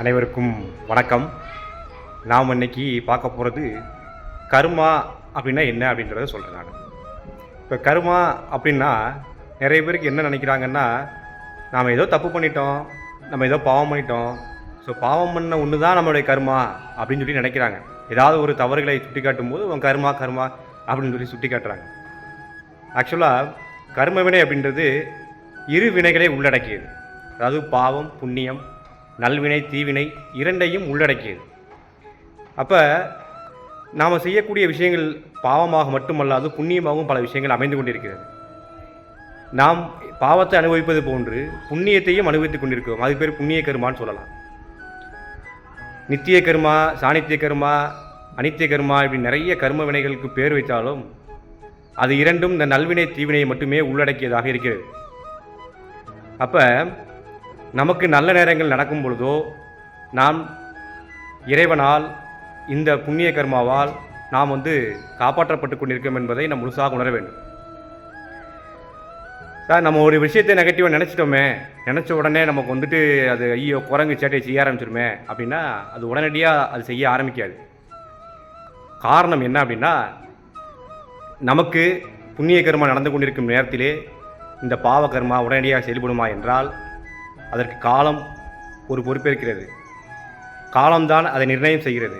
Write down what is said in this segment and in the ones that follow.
அனைவருக்கும் வணக்கம். நாம் இன்றைக்கி பார்க்க போகிறது கருமா அப்படின்னா என்ன அப்படின்றத சொல்கிறேன் நான். இப்போ கருமா அப்படின்னா நிறைய பேருக்கு என்ன நினைக்கிறாங்கன்னா நாம் ஏதோ தப்பு பண்ணிட்டோம் நம்ம ஏதோ பாவம் பண்ணிட்டோம். ஸோ பாவம் பண்ண ஒன்று தான் நம்மளுடைய கருமா அப்படின்னு சொல்லி நினைக்கிறாங்க. ஏதாவது ஒரு தவறுகளை சுட்டி காட்டும் போது உன் கர்மா கருமா அப்படின்னு சொல்லி சுட்டி காட்டுறாங்க ஆக்சுவலாக கர்ம வினை அப்படின்றது இரு வினைகளை உள்ளடக்கியது. அதாவது பாவம் புண்ணியம் நல்வினை தீவினை இரண்டையும் உள்ளடக்கியது. அப்போ நாம் செய்யக்கூடிய விஷயங்கள் பாவமாக மட்டுமல்லாது புண்ணியமாகவும் பல விஷயங்கள் அமைந்து கொண்டிருக்கிறது. நாம் பாவத்தை அனுபவிப்பது போன்று புண்ணியத்தையும் அனுபவித்துக் கொண்டிருக்கிறோம். அது பேர் புண்ணிய கருமான்னு சொல்லலாம். நித்திய கர்மா சாணித்திய கர்மா அனித்திய கர்மா இப்படி நிறைய கர்ம வினைகளுக்கு பேர் வைத்தாலும் அது இரண்டும் இந்த நல்வினை தீவினையை மட்டுமே உள்ளடக்கியதாக இருக்கிறது. அப்போ நமக்கு நல்ல நேரங்கள் நடக்கும் பொழுதோ நாம் இறைவனால் இந்த புண்ணிய கர்மாவால் நாம் வந்து காப்பாற்றப்பட்டு கொண்டிருக்கோம் என்பதை நாம் முழுசாக உணர வேண்டும். சார் நம்ம ஒரு விஷயத்தை நெகட்டிவாக நினச்சிட்டோமே நினச்ச உடனே நமக்கு வந்துட்டு அது ஐயோ குரங்கு சேட்டையை செய்ய ஆரம்பிச்சிருமே அப்படின்னா அது உடனடியாக அது செய்ய ஆரம்பிக்காது. காரணம் என்ன அப்படின்னா நமக்கு புண்ணிய கர்மா நடந்து கொண்டிருக்கும் நேரத்திலே இந்த பாவ கர்மா உடனடியாக செயல்படுமா என்றால் அதற்கு காலம் ஒரு பொறுப்பேற்கிறது. காலம்தான் அதை நிர்ணயம் செய்கிறது.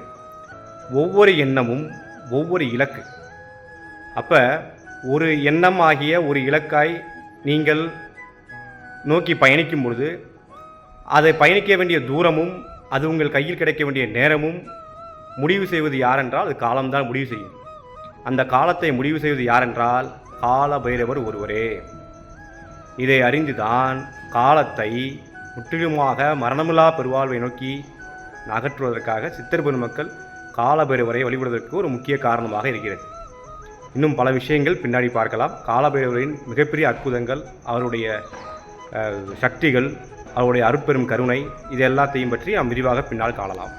ஒவ்வொரு எண்ணமும் ஒவ்வொரு இலக்கு. அப்போ ஒரு எண்ணம் ஆகிய ஒரு இலக்காய் நீங்கள் நோக்கி பயணிக்கும் பொழுது அதை பயணிக்க வேண்டிய தூரமும் அது உங்கள் கையில் கிடைக்க வேண்டிய நேரமும் முடிவு செய்வது யாரென்றால் அது காலம்தான் முடிவு செய்யும். அந்த காலத்தை முடிவு செய்வது யாரென்றால் கால பைரவர் ஒருவரே. இதை அறிந்துதான் காலத்தை முற்றிலுமாக மரணமில்லா பெருவாழ்வை நோக்கி அகற்றுவதற்காக சித்தர் பெருமக்கள் காலபைரவரை வழிபடுவதற்கு ஒரு முக்கிய காரணமாக இருக்கிறது. இன்னும் பல விஷயங்கள் பின்னாடி பார்க்கலாம். காலபைரவரின் மிகப்பெரிய அற்புதங்கள் அவருடைய சக்திகள் அவருடைய அருட்பெரும் கருணை இது எல்லாத்தையும் பற்றி நாம் விரிவாக பின்னால் காணலாம்.